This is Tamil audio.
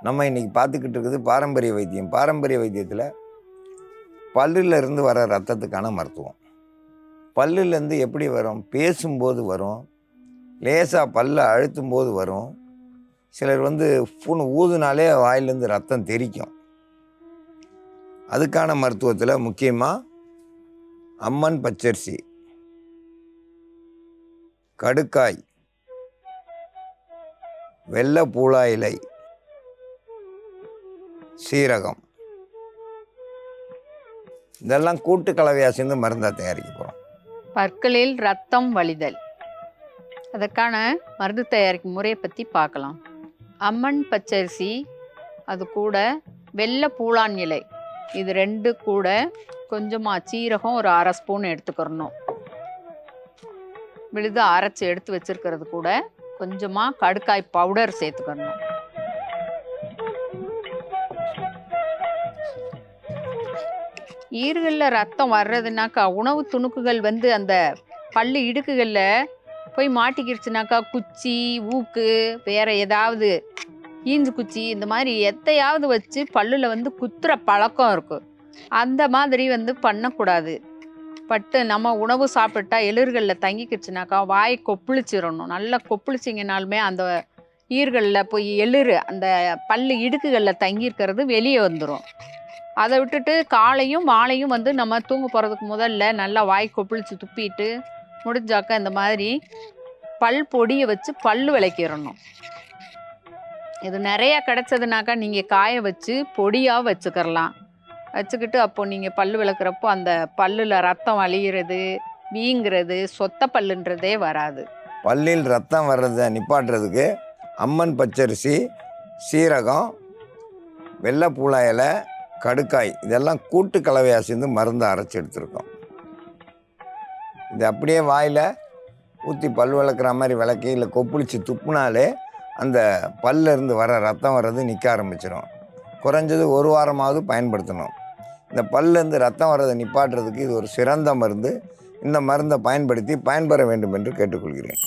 நம்ம இன்னைக்கு பார்த்துக்கிட்டு இருக்குது பாரம்பரிய வைத்தியம். பாரம்பரிய வைத்தியத்தில் பல்லிலிருந்து வர ரத்தத்துக்கான மருத்துவம். பல்லுலேருந்து எப்படி வரும்? பேசும்போது வரும். லேசாக பல்லை அழுத்தும் போது வரும். சிலர் வந்து புண் ஊதுனாலே வாயிலேருந்து ரத்தம் தெறிக்கும் அதுக்கான மருத்துவத்தில் முக்கியமாக அம்மன் பச்சரிசி கடுக்காய் வெள்ளை பூளா இலை சீரகம். இதெல்லாம் கூட்டு கலவையாக சேர்ந்து மருந்தாக தயாரிக்க போகிறோம் பற்களில் ரத்தம் வழிதல். அதற்கான மருந்து தயாரிக்கும் முறையை பற்றி பார்க்கலாம். அம்மன் பச்சரிசி அது கூட வெள்ளை பூளான் இலை. இது ரெண்டு கூட கொஞ்சமாக சீரகம் ஒரு அரை ஸ்பூன் எடுத்துக்கிறணும். விழுது அரைச்சி எடுத்து வச்சிருக்கிறது கூட கொஞ்சமாக கடுக்காய் பவுடர் சேர்த்துக்கணும் ஈறுகளில் ரத்தம் வர்றதுனாக்கா உணவு துணுக்குகள் வந்து அந்த பல்லு இடுக்குகளில் போய் மாட்டிக்கிடுச்சுனாக்கா குச்சி ஊக்கு வேற ஏதாவது ஈஞ்சு குச்சி இந்த மாதிரி எத்தையாவது வச்சு பல்லில் வந்து குத்துற பழக்கம் இருக்கும் அந்த மாதிரி வந்து பண்ணக்கூடாது. பட்டு நம்ம உணவு சாப்பிட்டா எளிர்களில் தங்கிக்கிடுச்சுனாக்கா வாய் கொப்புளிச்சிடணும் நல்லா கொப்புளிச்சிங்கனாலுமே அந்த ஈர்களில் போய் எளிர் அந்த பல்லு இடுக்குகளில் தங்கியிருக்கிறது வெளியே வந்துடும் அதை விட்டுட்டு காலையும் மாலையும் வந்து நம்ம தூங்க போகிறதுக்கு முதல்ல நல்லா வாய் கொப்பிளிச்சு துப்பிட்டு முடிஞ்சாக்க இந்த மாதிரி பல் பொடியை வச்சு பல்லு விளக்கிடணும் இது நிறையா கிடச்சதுனாக்கா நீங்கள் காய வச்சு பொடியாக வச்சுக்கிறலாம். வச்சுக்கிட்டு அப்போது நீங்கள் பல் விளக்குறப்போ அந்த பல்லில் ரத்தம் அழியிறது வீங்கிறது சொத்த பல்லுன்றதே வராது. பல்லில் ரத்தம் வர்றதை நிப்பாட்டுறதுக்கு அம்மன் பச்சரிசி சீரகம் வெள்ளை இலை கடுக்காய் இதெல்லாம் கூட்டு கலவையாக சேர்ந்து மருந்து அரைச்சி எடுத்திருக்கோம். இது அப்படியே வாயில் ஊற்றி பல் விளக்குற மாதிரி விளக்கி இல்லை கொப்புளிச்சு துப்புனாலே அந்த பல்லிருந்து வர ரத்தம் வர்றது நிற்க ஆரம்பிச்சிடும் குறைஞ்சது ஒரு வாரமாவது பயன்படுத்தணும். இந்த பல்லேருந்து ரத்தம் வர்றதை நிப்பாட்டுறதுக்கு இது ஒரு சிறந்த மருந்து. இந்த மருந்தை பயன்படுத்தி பயன்பெற வேண்டும் என்று கேட்டுக்கொள்கிறேன்.